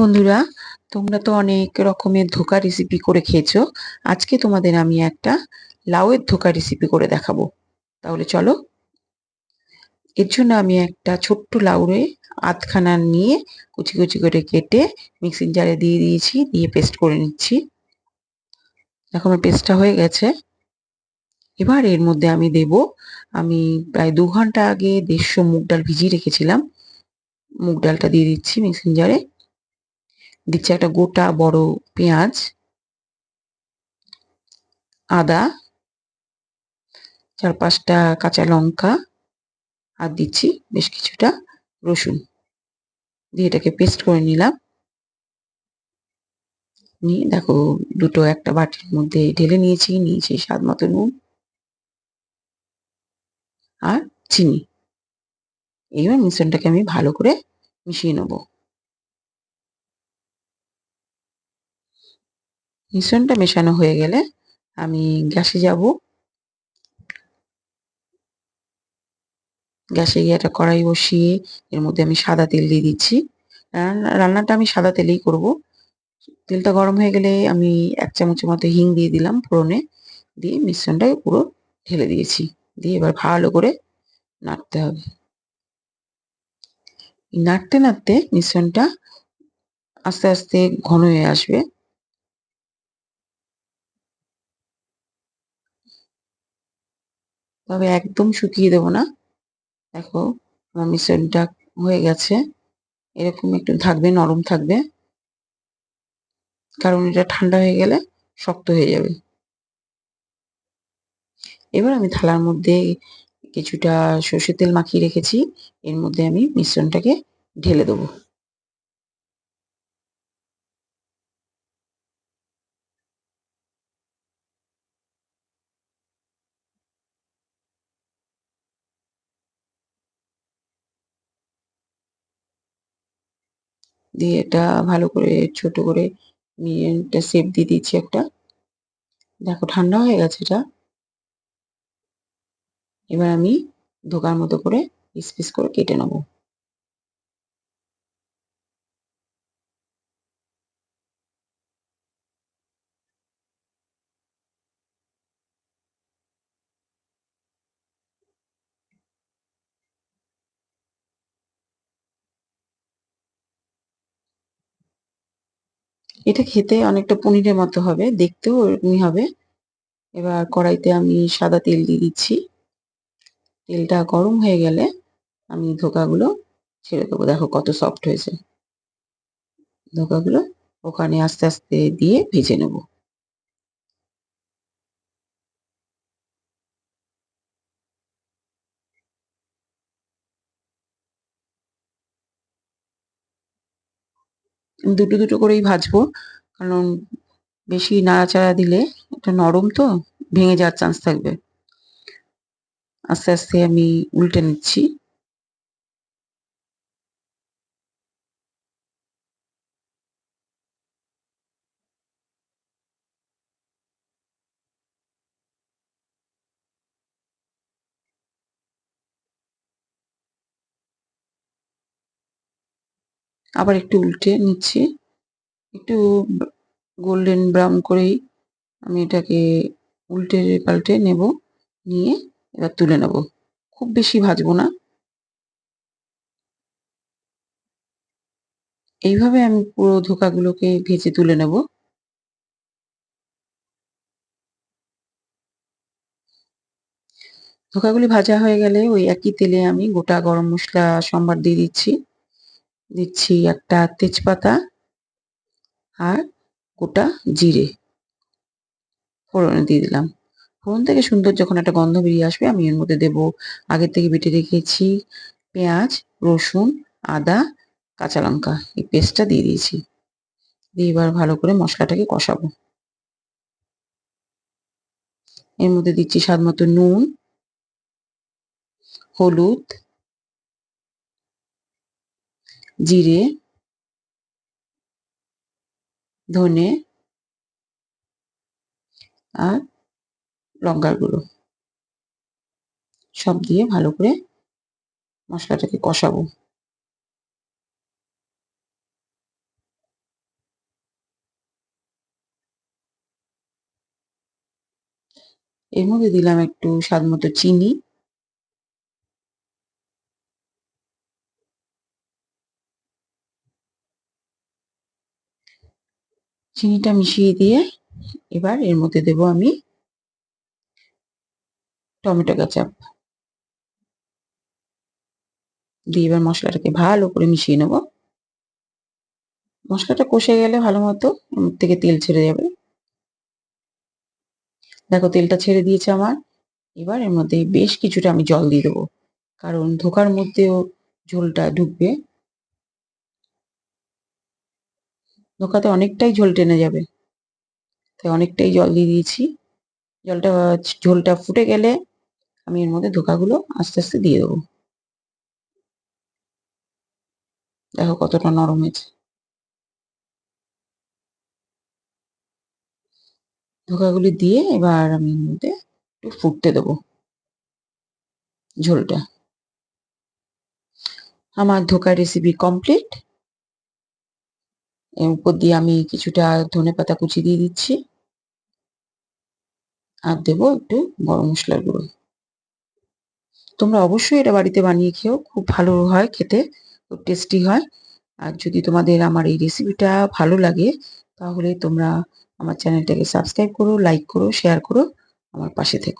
বন্ধুরা, তোমরা তো অনেক রকমের ধোকা রেসিপি করে খেয়েছো। আজকে তোমাদের আমি একটা লাউয়ের ধোকা রেসিপি করে দেখাবো। তাহলে চলো। এর জন্য আমি একটা ছোট্ট লাউরে আধখানা নিয়ে কুচি কুচি করে কেটে মিক্সিং জারে দিয়ে দিয়েছি, দিয়ে পেস্ট করে নিচ্ছি। এখন পেস্টটা হয়ে গেছে। এবার এর মধ্যে আমি দেব, আমি প্রায় দু ঘণ্টা আগে দেড়শো মুগ ডাল ভিজিয়ে রেখেছিলাম। মুগ ডালটা দিয়ে দিচ্ছি মিক্সিং জারে দিচ্ছি একটা গোটা বড় পেঁয়াজ, আদা, চার পাঁচটা কাঁচা লঙ্কা, আর দিচ্ছি বেশ কিছুটা রসুন। দিয়ে এটাকে পেস্ট করে নিলাম। নিয়ে দেখো দুটো একটা বাটির মধ্যে ঢেলে নিয়েছি নিয়েছি স্বাদ মতো নুন আর চিনি। এইবার মিশ্রণটাকে আমি ভালো করে মিশিয়ে নেব। মিশ্রণটা মেশানো হয়ে গেলে আমি গ্যাসে যাব। গ্যাসে গিয়ে একটা কড়াই বসিয়ে এর মধ্যে আমি সাদা তেল দিয়ে দিচ্ছি। রান্নাটা আমি সাদা তেলেই করব। তেলটা গরম হয়ে গেলে আমি এক চামচের মতো হিং দিয়ে দিলাম ফোড়নে। দিয়ে মিশ্রণটা পুরো ঢেলে দিয়েছি। দিয়ে এবার ভালো করে নাড়তে হবে। নাড়তে নাড়তে মিশ্রণটা আস্তে আস্তে ঘন হয়ে আসবে। তবে একদম শুকিয়ে দেবো না। দেখো, আমার মিশ্রণটা হয়ে গেছে। এরকম একটু থাকবে, নরম থাকবে। কারণ এটা ঠান্ডা হয়ে গেলে শক্ত হয়ে যাবে। এবার আমি থালার মধ্যে কিছুটা সর্ষের তেল মাখিয়ে রেখেছি। এর মধ্যে আমি মিশ্রণটাকে ঢেলে দেবো। দিয়ে এটা ভালো করে ছোট করে নিয়ে একটা সেপ দিয়ে দিচ্ছি একটা। দেখো ঠান্ডা হয়ে গেছে এটা। এবার আমি ধোকার মতো করে পিস পিস করে কেটে নেব। এটা খেতে অনেকটা পনিরের মতো হবে, দেখতেও এরকমই হবে। এবার কড়াইতে আমি সাদা তেল দিয়ে দিচ্ছি। তেলটা গরম হয়ে গেলে আমি ধোকাগুলো ছেড়ে দেবো। দেখো কত সফট হয়েছে। ধোকাগুলো ওখানে আস্তে আস্তে দিয়ে ভেজে নেব। দুটো দুটো করেই ভাজবো। কারণ বেশি নাড়াচাড়া দিলে এটা নরম তো, ভেঙে যাওয়ার চান্স থাকবে। আস্তে আস্তে আমি উল্টে নিচ্ছি। আবার একটু উল্টে নিচ্ছি। একটু গোল্ডেন ব্রাউন করেই আমি এটাকে উল্টে পাল্টে নেব, নিয়ে এবার তুলে নেব। খুব বেশি ভাজবো না। এইভাবে আমি পুরো ধোকাগুলোকে ভেজে তুলে নেব। ধোকাগুলি ভাজা হয়ে গেলে ওই একই তেলে আমি গোটা গরম মশলা, সম্বার দিয়ে দিচ্ছি। দিচ্ছি একটা তেজপাতা আর গোটা জিরে। ফোড়নে দিয়ে দিলাম। ফোড়ন থেকে সুন্দর যখন একটা গন্ধ বেরিয়ে আসবে, আমি এর মধ্যে দেব আগের থেকে বেটে রেখেছি পেঁয়াজ, রসুন, আদা, কাঁচা লঙ্কা। এই পেস্টটা দিয়ে দিয়েছি। দিয়ে এবার ভালো করে মশলাটাকে কষাবো। এর মধ্যে দিচ্ছি স্বাদ মতো নুন, হলুদ জিরে, ধনে আর লঙ্কার গুঁড়ো। সব দিয়ে ভালো করে মশলাটাকে কষাবো। এর মধ্যে দিলাম একটু স্বাদ মতো চিনি। চিনিটা মিশিয়ে দিয়ে এবার এর মধ্যে দেব আমি টমেটো কেচাপ। দিয়ে এবার মশলাটাকে ভালো করে মিশিয়ে নেব। মশলাটা কষে গেলে ভালো মতো থেকে তেল ছেড়ে যাবে। দেখো তেলটা ছেড়ে দিয়েছে আমার। এবার এর মধ্যে বেশ কিছুটা আমি জল দিয়ে দেবো। কারণ ধোকার মধ্যেও ঝোলটা ঢুকবে। অনেকটাই ঝোল টেনে যাবে। তাই অনেকটাই জল দিয়ে দিয়েছি। জলটা, ঝোলটা ফুটে গেলে আমি এর মধ্যে ধোকাগুলো আস্তে আস্তে দিয়ে দেবো। দেখো কতটা নরম হয়েছে। ধোকাগুলি দিয়ে এবার আমি এর মধ্যে একটু ফুটতে দেবো ঝোলটা। আমার ধোকা রেসিপি কমপ্লিট এর উপর দিয়ে আমি কিছুটা ধনে পাতা কুচি দিয়ে দিচ্ছি। আর দেবো একটু গরম মশলার গুঁড়ো। তোমরা অবশ্যই এটা বাড়িতে বানিয়ে খেও, খুব ভালো হয় খেতে, খুব টেস্টি হয়। আর যদি তোমাদের আমার এই রেসিপিটা ভালো লাগে, তাহলে তোমরা আমার চ্যানেলটাকে সাবস্ক্রাইব করো লাইক করো শেয়ার করো, আমার পাশে থেকো।